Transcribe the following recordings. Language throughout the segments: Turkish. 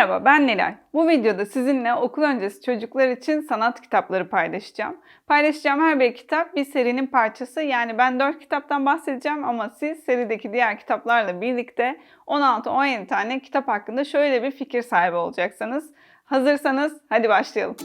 Merhaba ben Nilay. Bu videoda sizinle okul öncesi çocuklar için sanat kitapları paylaşacağım. Paylaşacağım her bir kitap bir serinin parçası. Yani ben 4 kitaptan bahsedeceğim ama siz serideki diğer kitaplarla birlikte 16-17 tane kitap hakkında şöyle bir fikir sahibi olacaksınız. Hazırsanız hadi başlayalım.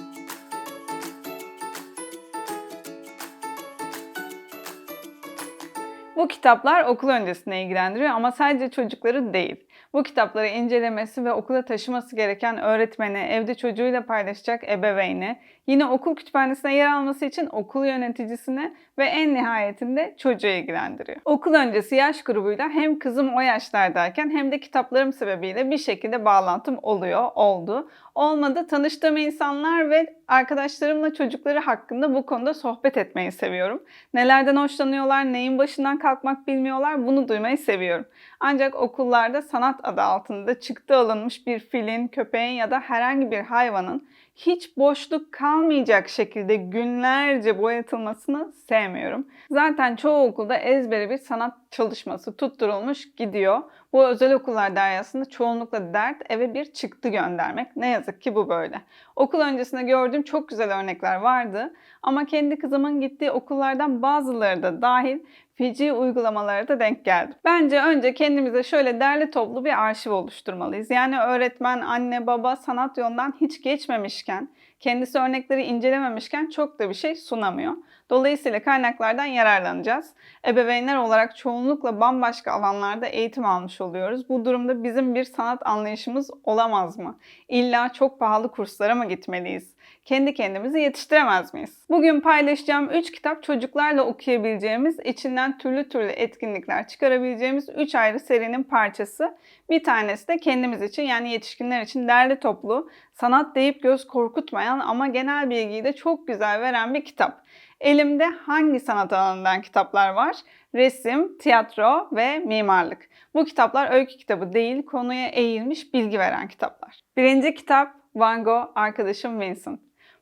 Bu kitaplar okul öncesine ilgilendiriyor ama sadece çocukları değil. Bu kitapları incelemesi ve okula taşıması gereken öğretmeni, evde çocuğuyla paylaşacak ebeveyni, yine okul kütüphanesine yer alması için okul yöneticisini ve en nihayetinde çocuğu ilgilendiriyor. Okul öncesi yaş grubuyla hem kızım o yaşlardayken hem de kitaplarım sebebiyle bir şekilde bağlantım oluyor, oldu. Olmadı tanıştığım insanlar ve arkadaşlarımla çocukları hakkında bu konuda sohbet etmeyi seviyorum. Nelerden hoşlanıyorlar, neyin başından kalkmak bilmiyorlar bunu duymayı seviyorum. Ancak okullarda sanat adı altında çıktı alınmış bir filin, köpeğin ya da herhangi bir hayvanın hiç boşluk kalmayacak şekilde günlerce boyatılmasını sevmiyorum. Zaten çoğu okulda ezbere bir sanat çalışması tutturulmuş gidiyor. Bu özel okullar dairasında çoğunlukla dert eve bir çıktı göndermek. Ne yazık ki bu böyle. Okul öncesinde gördüğüm çok güzel örnekler vardı ama kendi kızımın gittiği okullardan bazıları da dahil feci uygulamalara da denk geldim. Bence önce kendimize şöyle derli toplu bir arşiv oluşturmalıyız. Yani öğretmen, anne, baba sanat yolundan hiç geçmemişken, kendisi örnekleri incelememişken çok da bir şey sunamıyor. Dolayısıyla kaynaklardan yararlanacağız. Ebeveynler olarak çoğunlukla bambaşka alanlarda eğitim almış oluyoruz. Bu durumda bizim bir sanat anlayışımız olamaz mı? İlla çok pahalı kurslara mı gitmeliyiz? Kendi kendimizi yetiştiremez miyiz? Bugün paylaşacağım 3 kitap çocuklarla okuyabileceğimiz, içinden türlü türlü etkinlikler çıkarabileceğimiz 3 ayrı serinin parçası. Bir tanesi de kendimiz için yani yetişkinler için derli toplu, sanat deyip göz korkutmayan ama genel bilgiyi de çok güzel veren bir kitap. Elimde hangi sanat alanından kitaplar var? Resim, tiyatro ve mimarlık. Bu kitaplar öykü kitabı değil, konuya eğilmiş bilgi veren kitaplar. Birinci kitap Van Gogh, Arkadaşım Vincent.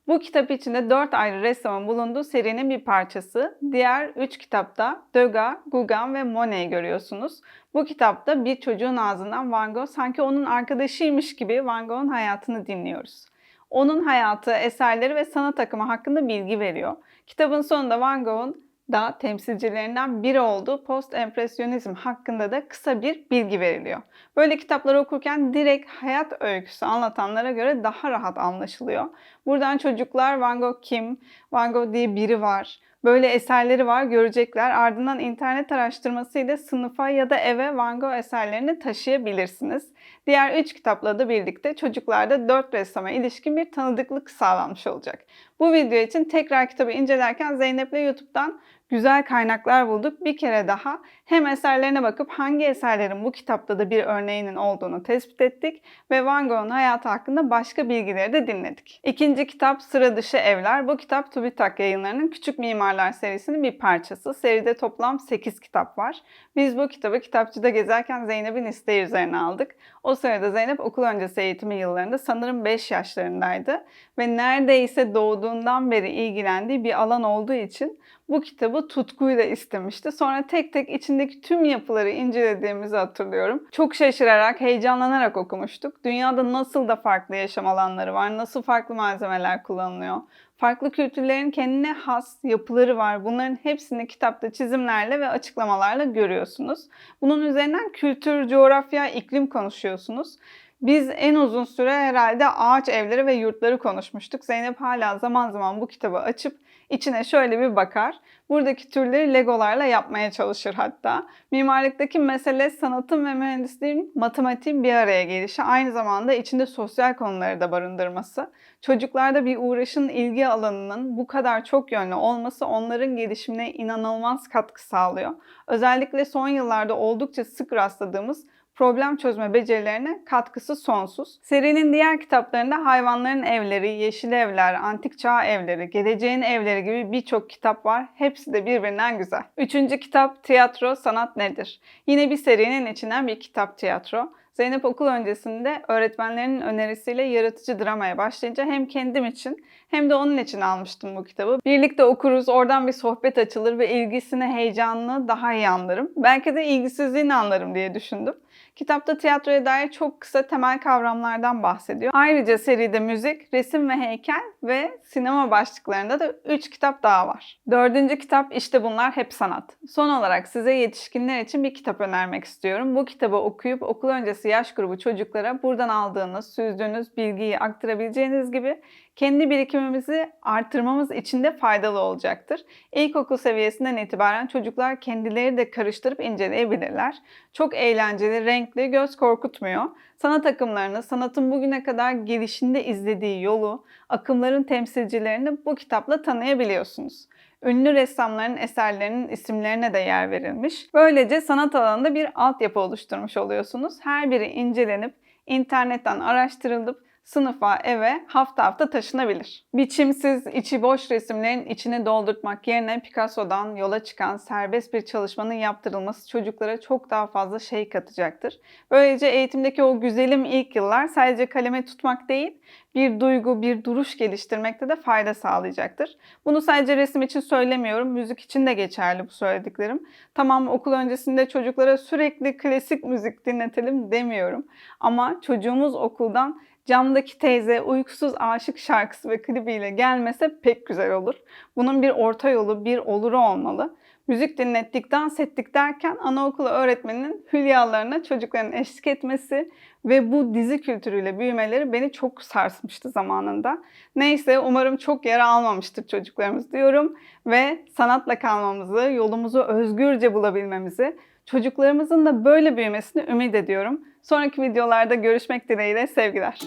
Bu kitap içinde 4 ayrı ressamın bulunduğu serinin bir parçası. Diğer 3 kitapta Degas, Gauguin ve Monet'i görüyorsunuz. Bu kitapta bir çocuğun ağzından Van Gogh sanki onun arkadaşıymış gibi Van Gogh'un hayatını dinliyoruz. Onun hayatı, eserleri ve sanat akımı hakkında bilgi veriyor. Kitabın sonunda Van Gogh'un da temsilcilerinden biri olduğu post-empresyonizm hakkında da kısa bir bilgi veriliyor. Böyle kitapları okurken direkt hayat öyküsü anlatanlara göre daha rahat anlaşılıyor. Buradan çocuklar Van Gogh kim, Van Gogh diye biri var, böyle eserleri var görecekler. Ardından internet araştırmasıyla sınıfa ya da eve Van Gogh eserlerini taşıyabilirsiniz. Diğer üç kitapla da birlikte çocuklarda dört ressama ilişkin bir tanıdıklık sağlanmış olacak. Bu video için tekrar kitabı incelerken Zeynep'le YouTube'dan güzel kaynaklar bulduk. Bir kere daha hem eserlerine bakıp hangi eserlerin bu kitapta da bir örneğinin olduğunu tespit ettik ve Van Gogh'un hayatı hakkında başka bilgileri de dinledik. İkinci kitap Sıra Dışı Evler. Bu kitap TÜBİTAK yayınlarının Küçük Mimarlar serisinin bir parçası. Seride toplam 8 kitap var. Biz bu kitabı kitapçıda gezerken Zeynep'in isteği üzerine aldık. O sırada Zeynep okul öncesi eğitimi yıllarında sanırım 5 yaşlarındaydı ve neredeyse doğduğundan beri ilgilendiği bir alan olduğu için bu kitabı tutkuyla istemişti. Sonra tek tek içindeki tüm yapıları incelediğimizi hatırlıyorum. Çok şaşırarak, heyecanlanarak okumuştuk. Dünyada nasıl da farklı yaşam alanları var, nasıl farklı malzemeler kullanılıyor. Farklı kültürlerin kendine has yapıları var. Bunların hepsini kitapta çizimlerle ve açıklamalarla görüyorsunuz. Bunun üzerinden kültür, coğrafya, iklim konuşuyorsunuz. Biz en uzun süre herhalde ağaç evleri ve yurtları konuşmuştuk. Zeynep hala zaman zaman bu kitabı açıp içine şöyle bir bakar. Buradaki türleri legolarla yapmaya çalışır hatta. Mimarlıktaki mesele sanatın ve mühendisliğin matematiğin bir araya gelişi. Aynı zamanda içinde sosyal konuları da barındırması. Çocuklarda bir uğraşın ilgi alanının bu kadar çok yönlü olması onların gelişimine inanılmaz katkı sağlıyor. Özellikle son yıllarda oldukça sık rastladığımız problem çözme becerilerine katkısı sonsuz. Serinin diğer kitaplarında hayvanların evleri, yeşil evler, antik çağ evleri, geleceğin evleri gibi birçok kitap var. Hepsi de birbirinden güzel. Üçüncü kitap Tiyatro Sanat Nedir? Yine bir serinin içinden bir kitap tiyatro. Zeynep okul öncesinde öğretmenlerinin önerisiyle yaratıcı dramaya başlayınca hem kendim için hem de onun için almıştım bu kitabı. Birlikte okuruz, oradan bir sohbet açılır ve ilgisini, heyecanını daha iyi anlarım. Belki de ilgisizliğini anlarım diye düşündüm. Kitapta tiyatroya dair çok kısa temel kavramlardan bahsediyor. Ayrıca seride müzik, resim ve heykel ve sinema başlıklarında da 3 kitap daha var. Dördüncü kitap işte bunlar hep sanat. Son olarak size yetişkinler için bir kitap önermek istiyorum. Bu kitabı okuyup okul öncesi yaş grubu çocuklara buradan aldığınız, süzdüğünüz bilgiyi aktarabileceğiniz gibi kendi birikimimizi artırmamız için de faydalı olacaktır. İlkokul seviyesinden itibaren çocuklar kendileri de karıştırıp inceleyebilirler. Çok eğlenceli, renkli, göz korkutmuyor. Sanat akımlarını, sanatın bugüne kadar gelişinde izlediği yolu, akımların temsilcilerini bu kitapla tanıyabiliyorsunuz. Ünlü ressamların eserlerinin isimlerine de yer verilmiş. Böylece sanat alanında bir altyapı oluşturmuş oluyorsunuz. Her biri incelenip, internetten araştırılıp, sınıfa, eve hafta hafta taşınabilir. Biçimsiz, içi boş resimlerin içini doldurtmak yerine Picasso'dan yola çıkan serbest bir çalışmanın yaptırılması çocuklara çok daha fazla şey katacaktır. Böylece eğitimdeki o güzelim ilk yıllar sadece kaleme tutmak değil, bir duygu, bir duruş geliştirmekte de fayda sağlayacaktır. Bunu sadece resim için söylemiyorum, müzik için de geçerli bu söylediklerim. Tamam okul öncesinde çocuklara sürekli klasik müzik dinletelim demiyorum. Ama çocuğumuz okuldan camdaki teyze uykusuz aşık şarkısı ve klibiyle gelmese pek güzel olur. Bunun bir orta yolu, bir oluru olmalı. Müzik dinlettik, dans ettik derken anaokulu öğretmeninin hülyalarına çocukların eşlik etmesi ve bu dizi kültürüyle büyümeleri beni çok sarsmıştı zamanında. Neyse umarım çok yara almamıştır çocuklarımız diyorum ve sanatla kalmamızı, yolumuzu özgürce bulabilmemizi, çocuklarımızın da böyle büyümesini ümit ediyorum. Sonraki videolarda görüşmek dileğiyle sevgiler.